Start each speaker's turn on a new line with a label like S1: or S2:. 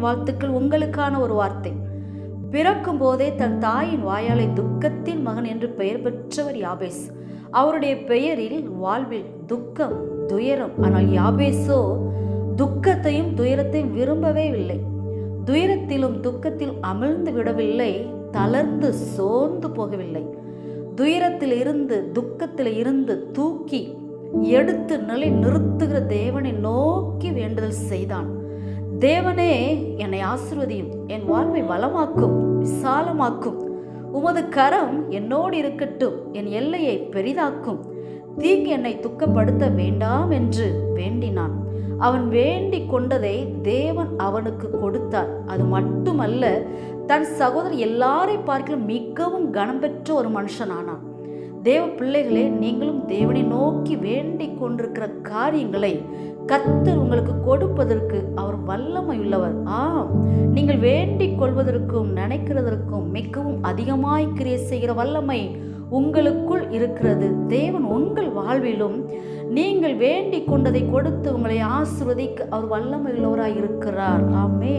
S1: வாழ்த்துக்கள் உங்களுக்கான ஒரு வார்த்தை. பிறக்கும் போதே தன் தாயின் வாயாலை துக்கத்தின் மகன் என்று பெயர் பெற்றவர் யாபேஸ். அவருடைய பெயரில் வாழ்வில் துக்கம் துயரம் ஆனால் யாபேஸோ துக்கத்தையும் துயரத்தையும் விரும்பவே இல்லை. துயரத்திலும் துக்கத்தில் அமிழ்ந்து விடவில்லை தளர்ந்து சோர்ந்து போகவில்லை. துயரத்தில் இருந்து துக்கத்தில் இருந்து தூக்கி எடுத்து நிலை நிறுத்துகிற தேவனை நோக்கி வேண்டுதல் செய்தான். தேவனே என்னை ஆசிர்வதியும் என் வாழ்வை வளமாக்கும் விசாலமாக்கும். உமது கரம் என்னோடு இருக்கட்டும் என் எல்லையை பெரிதாக்கும். தீங்கு என்னை துக்கப்படுத்த வேண்டாம் என்று வேண்டினான். அவன் வேண்டி கொண்டதை தேவன் அவனுக்கு கொடுத்தார். அது மட்டுமல்ல தன் சகோதரர் எல்லாரை பார்க்கிற மிகவும் கனம் பெற்ற ஒரு மனுஷனானான். தேவ பிள்ளைகளே நீங்களும் தேவனை நோக்கி வேண்டிக் கொண்டிருக்கிற காரியங்களை கத்தர் உங்களுக்கு கொடுப்பதற்கு அவர் வல்லமை உள்ளவர் ஆம் நீங்கள் வேண்டிக் கொள்வதற்கும் நினைக்கிறதற்கும் மிகவும் அதிகமாய் கிரியை செய்கிற வல்லமை உங்களுக்குள் இருக்கிறது. தேவன் உங்கள் வாழ்விலும் நீங்கள் வேண்டிக் கொண்டதை கொடுத்து உங்களை ஆசிர்வதிக்க அவர் வல்லமை உள்ளவராய் இருக்கிறார். ஆமே